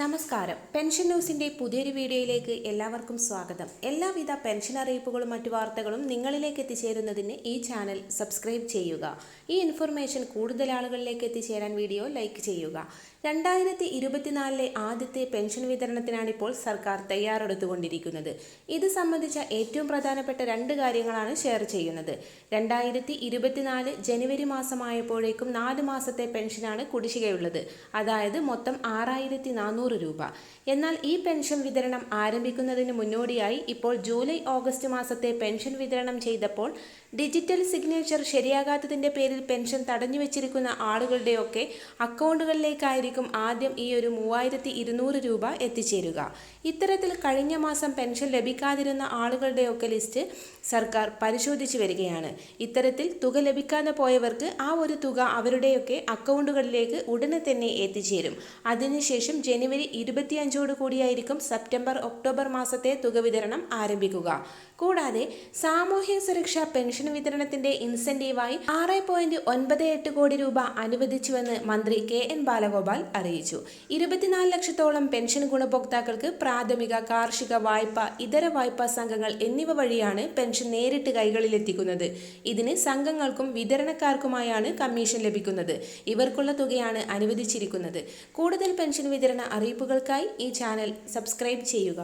നമസ്കാരം. പെൻഷൻ ന്യൂസിന്റെ പുതിയൊരു വീഡിയോയിലേക്ക് എല്ലാവർക്കും സ്വാഗതം. എല്ലാവിധ പെൻഷൻ അറിയിപ്പുകളും മറ്റു വാർത്തകളും നിങ്ങളിലേക്ക് എത്തിച്ചേരുന്നതിന് ഈ ചാനൽ സബ്സ്ക്രൈബ് ചെയ്യുക. ഈ ഇൻഫർമേഷൻ കൂടുതൽ ആളുകളിലേക്ക് എത്തിച്ചേരാൻ വീഡിയോ ലൈക്ക് ചെയ്യുക. രണ്ടായിരത്തി ഇരുപത്തിനാലിലെ ആദ്യത്തെ പെൻഷൻ വിതരണത്തിനാണ് ഇപ്പോൾ സർക്കാർ തയ്യാറെടുത്തുകൊണ്ടിരിക്കുന്നത്. ഇത് സംബന്ധിച്ച ഏറ്റവും പ്രധാനപ്പെട്ട രണ്ട് കാര്യങ്ങളാണ് ഷെയർ ചെയ്യുന്നത്. രണ്ടായിരത്തി ഇരുപത്തിനാല് ജനുവരി മാസമായപ്പോഴേക്കും നാല് മാസത്തെ പെൻഷനാണ് കുടിശ്ശികയുള്ളത്. അതായത് മൊത്തം ആറായിരത്തി നാനൂറ് രൂപ. എന്നാൽ ഈ പെൻഷൻ വിതരണം ആരംഭിക്കുന്നതിന് മുന്നോടിയായി ഇപ്പോൾ ജൂലൈ ഓഗസ്റ്റ് മാസത്തെ പെൻഷൻ വിതരണം ചെയ്തപ്പോൾ ഡിജിറ്റൽ സിഗ്നേച്ചർ ശരിയാകാത്തതിന്റെ പേരിൽ പെൻഷൻ തടഞ്ഞു വെച്ചിരിക്കുന്ന ആളുകളുടെയൊക്കെ അക്കൗണ്ടുകളിലേക്കായിരിക്കും ആദ്യം ഈ ഒരു മൂവായിരത്തി ഇരുന്നൂറ് രൂപ എത്തിച്ചേരുക. ഇത്തരത്തിൽ കഴിഞ്ഞ മാസം പെൻഷൻ ലഭിക്കാതിരുന്ന ആളുകളുടെയൊക്കെ ലിസ്റ്റ് സർക്കാർ പരിശോധിച്ചു വരികയാണ്. ഇത്തരത്തിൽ തുക ലഭിക്കാതെ പോയവർക്ക് ആ ഒരു തുക അവരുടെയൊക്കെ അക്കൗണ്ടുകളിലേക്ക് ഉടനെ തന്നെ എത്തിച്ചേരും. അതിനുശേഷം ജനുവരി ഇരുപത്തിയഞ്ചോട് കൂടിയായിരിക്കും സെപ്റ്റംബർ ഒക്ടോബർ മാസത്തെ തുക വിതരണം ആരംഭിക്കുക. കൂടാതെ സാമൂഹ്യ സുരക്ഷാ പെൻഷൻ വിതരണത്തിന്റെ ഇൻസെന്റീവായി ആറ് പോയിന്റ് ഒൻപത് എട്ട് കോടി രൂപ അനുവദിച്ചുവെന്ന് മന്ത്രി കെ എൻ ബാലഗോപാൽ അറിയിച്ചു. ഇരുപത്തിനാല് ലക്ഷത്തോളം പെൻഷൻ ഗുണഭോക്താക്കൾക്ക് പ്രാഥമിക കാർഷിക വായ്പ ഇതര വായ്പാ സംഘങ്ങൾ എന്നിവ വഴിയാണ് പെൻഷൻ നേരിട്ട് കൈകളിലെത്തിക്കുന്നത്. ഇതിന് സംഘങ്ങൾക്കും വിതരണക്കാർക്കുമായാണ് കമ്മീഷൻ ലഭിക്കുന്നത്. ഇവർക്കുള്ള തുകയാണ് അനുവദിച്ചിരിക്കുന്നത്. കൂടുതൽ പെൻഷൻ വിതരണ അറിയിപ്പുകൾക്കായി ഈ ചാനൽ സബ്സ്ക്രൈബ് ചെയ്യുക.